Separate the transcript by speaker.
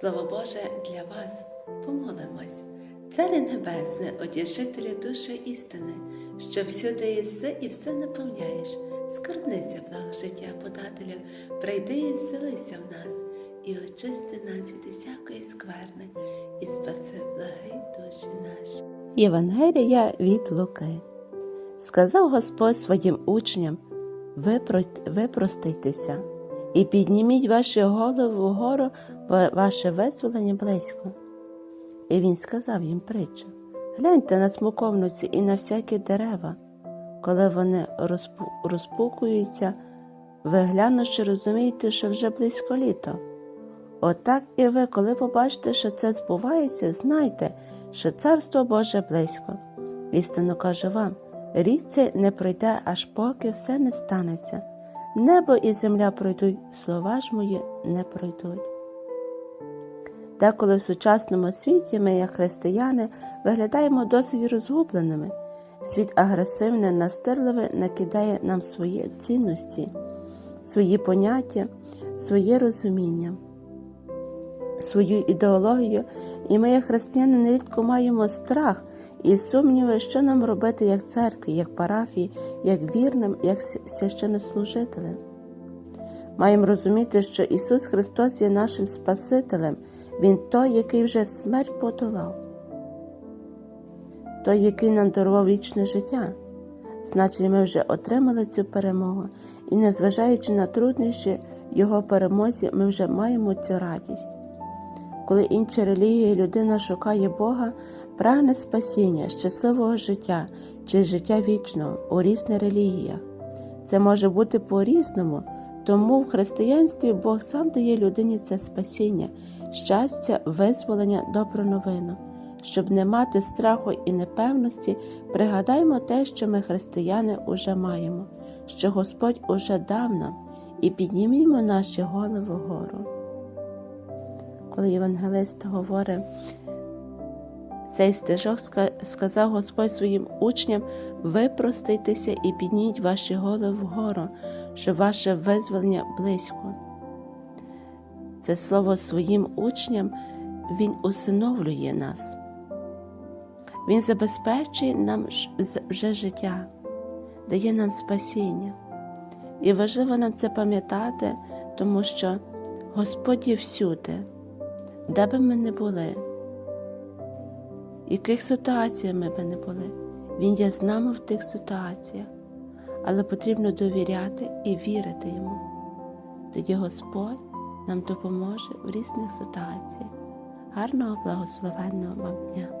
Speaker 1: Слово Боже для вас помолимось. Царе Небесне, одішителю душі істини, що всюди єси і все наповняєш, скарбниця благ життя подателю, прийди і вселися в нас, і очисти нас від усякої скверни, і спаси благий душі наші. Євангелія від Луки. Сказав Господь своїм учням: «Випро- випростайтеся і підніміть ваші голови вгору, бо ваше визволення близько. І він сказав їм притчу: гляньте на смоковниці і на всякі дерева, коли вони розпукуються, ви глянувши, розумієте, що вже близько літо. Отак і ви, коли побачите, що це збувається, знайте, що Царство Боже близько. Істинно кажу вам, рік цей не пройде, аж поки все не станеться. Небо і земля пройдуть, слова ж мої не пройдуть. Деколи в сучасному світі ми, як християни, виглядаємо досить розгубленими. Світ агресивне, настирливе накидає нам свої цінності, свої поняття, своє розуміння, свою ідеологію, і ми, як християни, нерідко маємо страх і сумніви, що нам робити як церкві, як парафії, як вірним, як священнослужителям. Маємо розуміти, що Ісус Христос є нашим Спасителем, Він той, який вже смерть подолав, той, який нам дарував вічне життя. Значить, ми вже отримали цю перемогу, і, незважаючи на труднощі Його перемозі, ми вже маємо цю радість. Коли інші релігії людина шукає Бога, прагне спасіння, щасливого життя чи життя вічного у різних релігіях. Це може бути по-різному, тому в християнстві Бог сам дає людині це спасіння, щастя, визволення, добру новину. Щоб не мати страху і непевності, пригадаймо те, що ми, християни, уже маємо, що Господь уже дав нам, і піднімімо наші голови вгору. Коли євангелист говорить, цей стежок сказав Господь своїм учням: випростайтеся і підніміть ваші голови вгору, що ваше визволення близько. Це слово своїм учням Він усиновлює нас. Він забезпечує нам вже життя, дає нам спасіння. І важливо нам це пам'ятати, тому що Господь є всюди, де би ми не були, яких ситуаціях ми би не були. Він є з нами в тих ситуаціях, але потрібно довіряти і вірити йому. Тоді Господь нам допоможе в різних ситуаціях. Гарного благословенного вам дня!